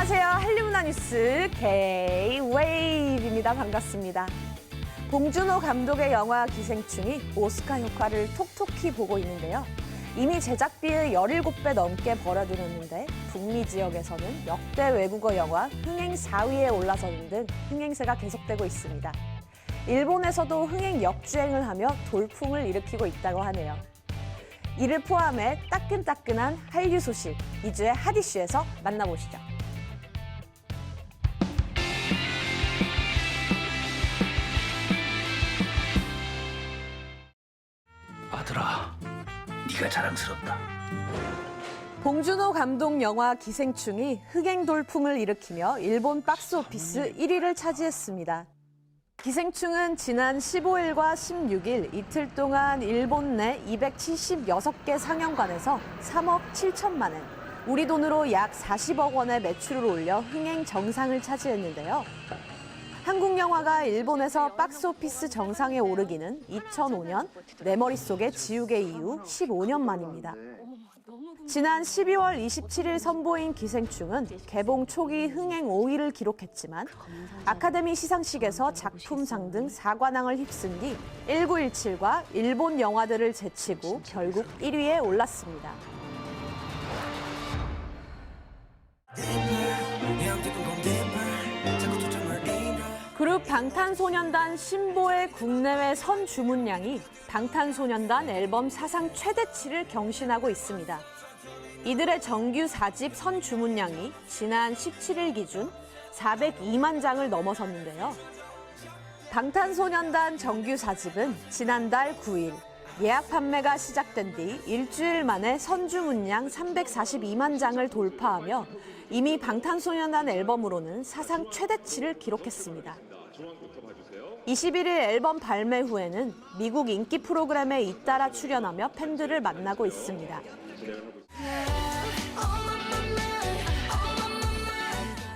안녕하세요. 한리문화 뉴스 K-웨이브입니다. 반갑습니다. 봉준호 감독의 영화 기생충이 오스카 효과를 톡톡히 보고 있는데요. 이미 제작비의 17배 넘게 벌어들였는데 북미 지역에서는 역대 외국어 영화 흥행 4위에 올라서는 등 흥행세가 계속되고 있습니다. 일본에서도 흥행 역주행을 하며 돌풍을 일으키고 있다고 하네요. 이를 포함해 따끈따끈한 한류 소식 이주의 핫이슈에서 만나보시죠. 아들아, 네가 자랑스럽다. 봉준호 감독 영화 기생충이 흥행 돌풍을 일으키며 일본 박스오피스 1위를 차지했습니다. 기생충은 지난 15일과 16일 이틀 동안 일본 내 276개 상영관에서 3억 7천만 원, 우리 돈으로 약 40억 원의 매출을 올려 흥행 정상을 차지했는데요. 한국 영화가 일본에서 박스오피스 정상에 오르기는 2005년 내 머릿속에 지우개 이후 15년 만입니다. 지난 12월 27일 선보인 기생충은 개봉 초기 흥행 5위를 기록했지만 아카데미 시상식에서 작품상 등 4관왕을 휩쓴 뒤 1917과 일본 영화들을 제치고 결국 1위에 올랐습니다. 그룹 방탄소년단 신보의 국내외 선 주문량이 방탄소년단 앨범 사상 최대치를 경신하고 있습니다. 이들의 정규 4집 선 주문량이 지난 17일 기준 402만 장을 넘어섰는데요. 방탄소년단 정규 4집은 지난달 9일 예약 판매가 시작된 뒤 일주일 만에 선주 문량 342만 장을 돌파하며 이미 방탄소년단 앨범으로는 사상 최대치를 기록했습니다. 21일 앨범 발매 후에는 미국 인기 프로그램에 잇따라 출연하며 팬들을 만나고 있습니다.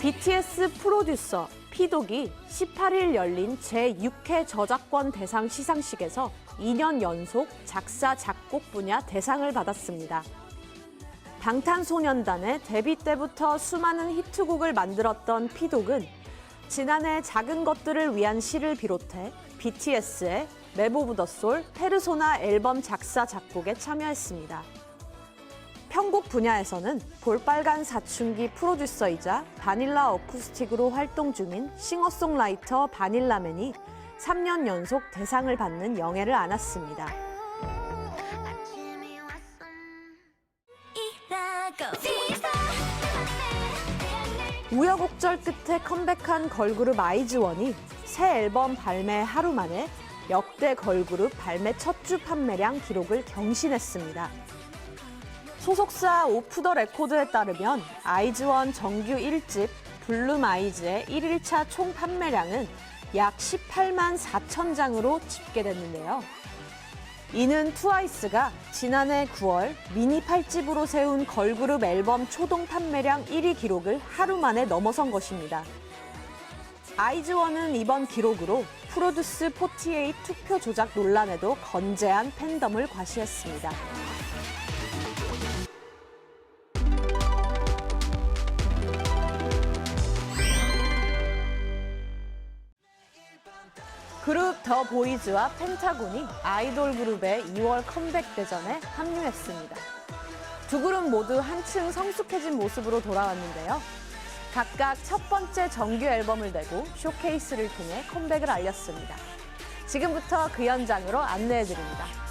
BTS 프로듀서 피독이 18일 열린 제6회 저작권 대상 시상식에서 2년 연속 작사, 작곡 분야 대상을 받았습니다. 방탄소년단의 데뷔 때부터 수많은 히트곡을 만들었던 피독은 지난해 작은 것들을 위한 시를 비롯해 BTS의 메보 오브 더 솔, 페르소나 앨범 작사, 작곡에 참여했습니다. 편곡 분야에서는 볼빨간 사춘기 프로듀서이자 바닐라 어쿠스틱으로 활동 중인 싱어송라이터 바닐라맨이 3년 연속 대상을 받는 영예를 안았습니다. 우여곡절 끝에 컴백한 걸그룹 아이즈원이 새 앨범 발매 하루 만에 역대 걸그룹 발매 첫 주 판매량 기록을 경신했습니다. 소속사 오프 더 레코드에 따르면 아이즈원 정규 1집 블룸 아이즈의 1일차 총 판매량은 약 18만 4천 장으로 집계됐는데요. 이는 트와이스가 지난해 9월 미니 8집으로 세운 걸그룹 앨범 초동 판매량 1위 기록을 하루 만에 넘어선 것입니다. 아이즈원은 이번 기록으로 프로듀스 48 투표 조작 논란에도 건재한 팬덤을 과시했습니다. 그룹 더 보이즈와 펜타곤이 아이돌 그룹의 2월 컴백 대전에 합류했습니다. 두 그룹 모두 한층 성숙해진 모습으로 돌아왔는데요. 각각 첫 번째 정규 앨범을 내고 쇼케이스를 통해 컴백을 알렸습니다. 지금부터 그 현장으로 안내해 드립니다.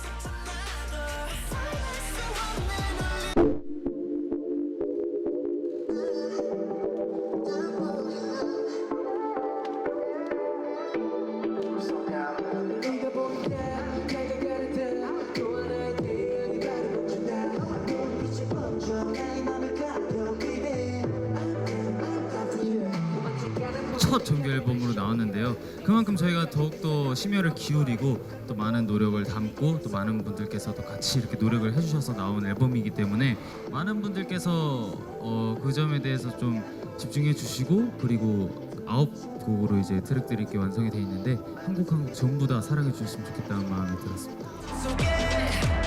첫 정규 앨범으로 나왔는데요. 그만큼 저희가 더욱더 심혈을 기울이고 또 많은 노력을 담고 또 많은 분들께서도 같이 이렇게 노력을 해주셔서 나온 앨범이기 때문에 많은 분들께서 어, 그 점에 대해서 좀 집중해 주시고 그리고 아홉 곡으로 이제 트랙들이 이렇게 완성이 돼 있는데 한 곡 한 곡 전부 다 사랑해 주셨으면 좋겠다는 마음이 들었습니다. 속에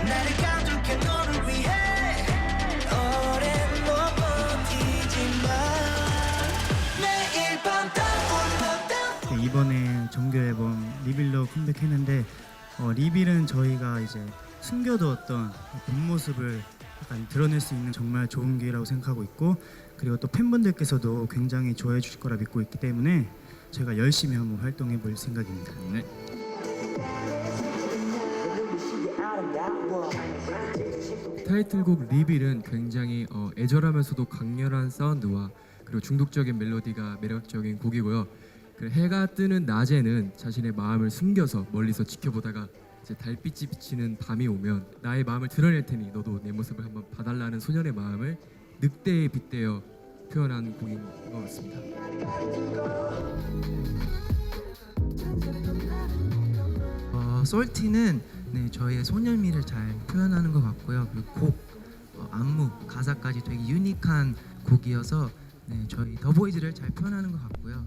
나를 가득해 너를 위해 컴백했는데 어, 리빌은 저희가 이제 숨겨두었던 본 모습을 약간 드러낼 수 있는 정말 좋은 기회라고 생각하고 있고 그리고 또 팬분들께서도 굉장히 좋아해 주실 거라 믿고 있기 때문에 저희가 열심히 한번 활동해 볼 생각입니다. 네. 타이틀곡 리빌은 굉장히 어, 애절하면서도 강렬한 사운드와 그리고 중독적인 멜로디가 매력적인 곡이고요. 그 해가 뜨는 낮에는 자신의 마음을 숨겨서 멀리서 지켜보다가 이제 달빛이 비치는 밤이 오면 나의 마음을 드러낼 테니 너도 내 모습을 한번 봐달라는 소년의 마음을 늑대에 빗대어 표현한 곡인 것 같습니다. 어, 솔티는 네, 저희의 소년미를 잘 표현하는 것 같고요. 그리고 곡 어, 안무 가사까지 되게 유니크한 곡이어서 네, 저희 더보이즈를 잘 표현하는 것 같고요.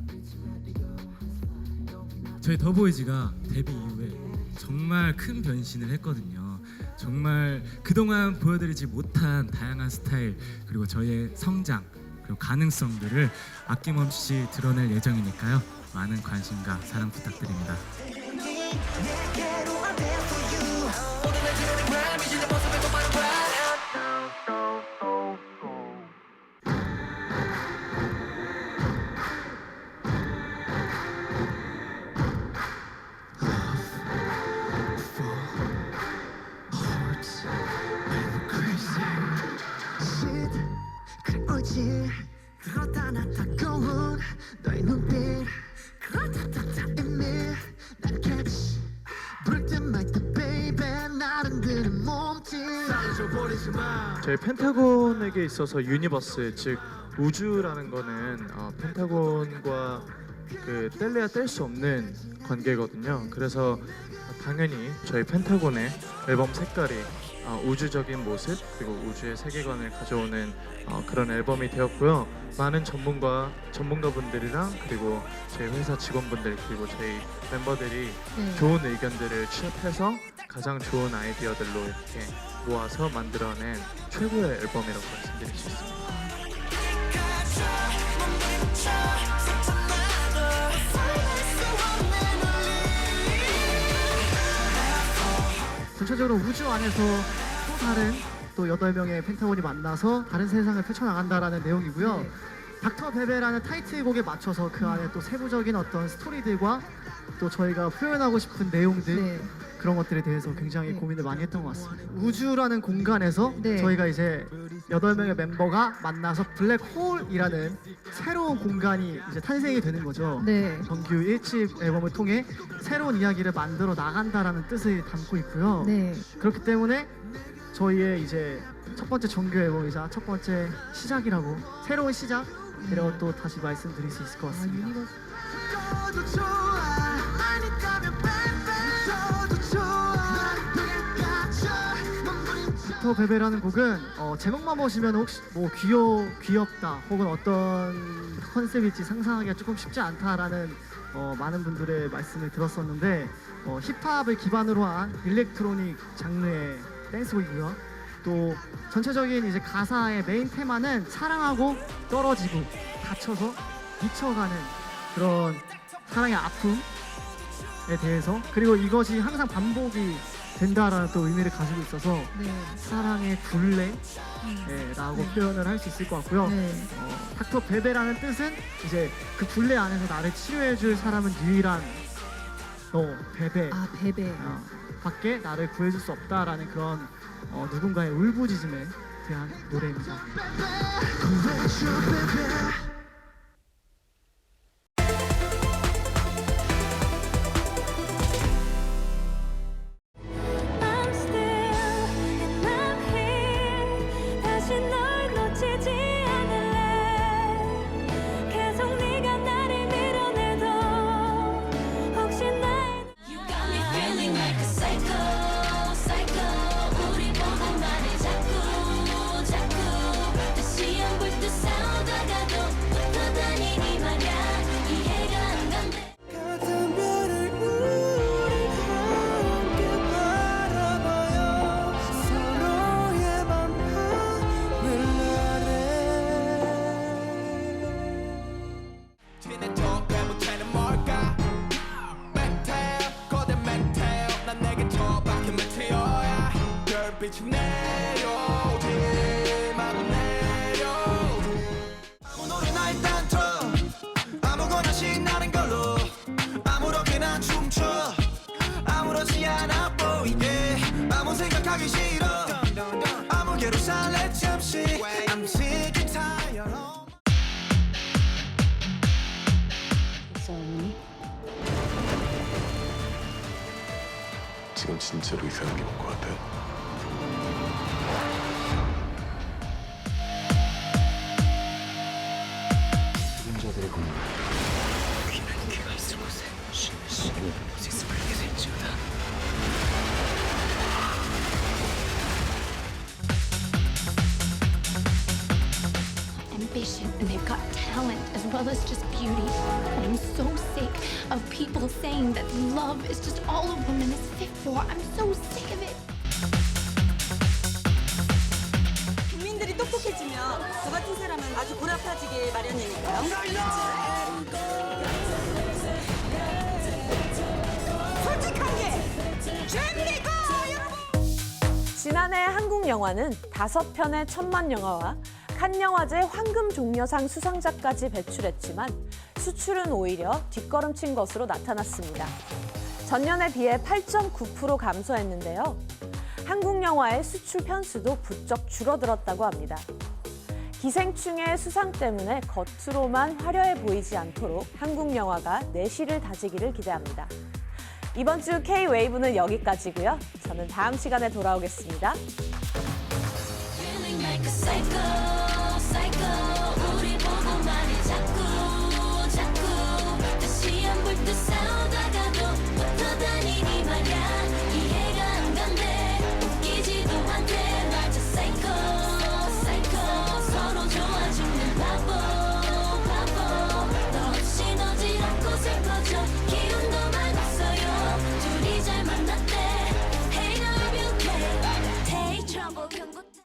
저희 더보이즈가 데뷔 이후에 정말 큰 변신을 했거든요. 정말 그동안 보여드리지 못한 다양한 스타일 그리고 저희의 성장 그리고 가능성들을 아낌없이 드러낼 예정이니까요. 많은 관심과 사랑 부탁드립니다. 그래 저희 펜타곤에게 있어서 유니버스 즉 우주라는 거는 어, 펜타곤과 그 뗄래야 뗄 수 없는 관계거든요. 그래서 당연히 저희 펜타곤의 앨범 색깔이 어, 우주적인 모습 그리고 우주의 세계관을 가져오는 어, 그런 앨범이 되었고요. 많은 전문가 전문가분들이랑 그리고 저희 회사 직원분들 그리고 저희 멤버들이 좋은 의견들을 취합해서 가장 좋은 아이디어들로 이렇게 모아서 만들어낸 최고의 앨범이라고 말씀드릴 수 있습니다. 전체적으로 우주 안에서 또 다른 또 여덟 명의 펜타곤이 만나서 다른 세상을 펼쳐나간다라는 내용이고요. 닥터 베베라는 타이틀곡에 맞춰서 그 안에 또 세부적인 어떤 스토리들과 또 저희가 표현하고 싶은 내용들 그런 것들에 대해서 굉장히 고민을 많이 했던 것 같습니다. 우주라는 공간에서 저희가 이제 여덟 명의 멤버가 만나서 블랙홀이라는 새로운 공간이 이제 탄생이 되는 거죠. 정규 1집 앨범을 통해 새로운 이야기를 만들어 나간다라는 뜻을 담고 있고요. 그렇기 때문에 저희의 이제 첫 번째 정규 앨범이자 첫 번째 시작이라고 새로운 시작이라고 또 다시 말씀드릴 수 있을 것 같습니다. 아니까면 닥터 베베라는 곡은 어, 제목만 보시면 혹시 뭐 귀여 귀엽다 혹은 어떤 컨셉일지 상상하기가 조금 쉽지 않다라는 어, 많은 분들의 말씀을 들었었는데 어, 힙합을 기반으로 한 일렉트로닉 장르의 댄스곡이고요. 또 전체적인 이제 가사의 메인 테마는 사랑하고 떨어지고 다쳐서 미쳐가는 그런 사랑의 아픔에 대해서 그리고 이것이 항상 반복이 된다라는 또 의미를 가지고 있어서 사랑의 굴레라고 표현을 할 수 있을 것 같고요. 어, 닥터 베베라는 뜻은 이제 그 굴레 안에서 나를 치료해줄 사람은 유일한 너 베베. 아 베베. 어, 밖에 나를 구해줄 수 없다라는 그런 어, 누군가의 울부짖음에 대한 노래입니다. I'm 빛이 내려오지 막 내려오지. 아무 노래나 일단 틀어 아무거나 신나는 걸로 아무렇게나 춤춰. 아무렇지 않아 보이게. 아무 생각하기 싫어. 아무개로 살래 잠시. I'm sick and tired of 지금 진짜로 이상한 게올것 같아. Talent as well as just beauty. I'm so sick of people saying that love is just all a woman is fit for. I'm so sick of it. 국민들이 똑똑해지면 저 같은 사람은 아주 고라파지게 마련이니까요. 솔직한 게 죄입니까, 여러분? 지난해 한국 영화는 다섯 편의 천만 영화와 칸 영화제 황금 종려상 수상자까지 배출했지만 수출은 오히려 뒷걸음친 것으로 나타났습니다. 전년에 비해 8.9% 감소했는데요. 한국 영화의 수출 편수도 부쩍 줄어들었다고 합니다. 기생충의 수상 때문에 겉으로만 화려해 보이지 않도록 한국 영화가 내실을 다지기를 기대합니다. 이번 주 K-웨이브는 여기까지고요. 저는 다음 시간에 돌아오겠습니다.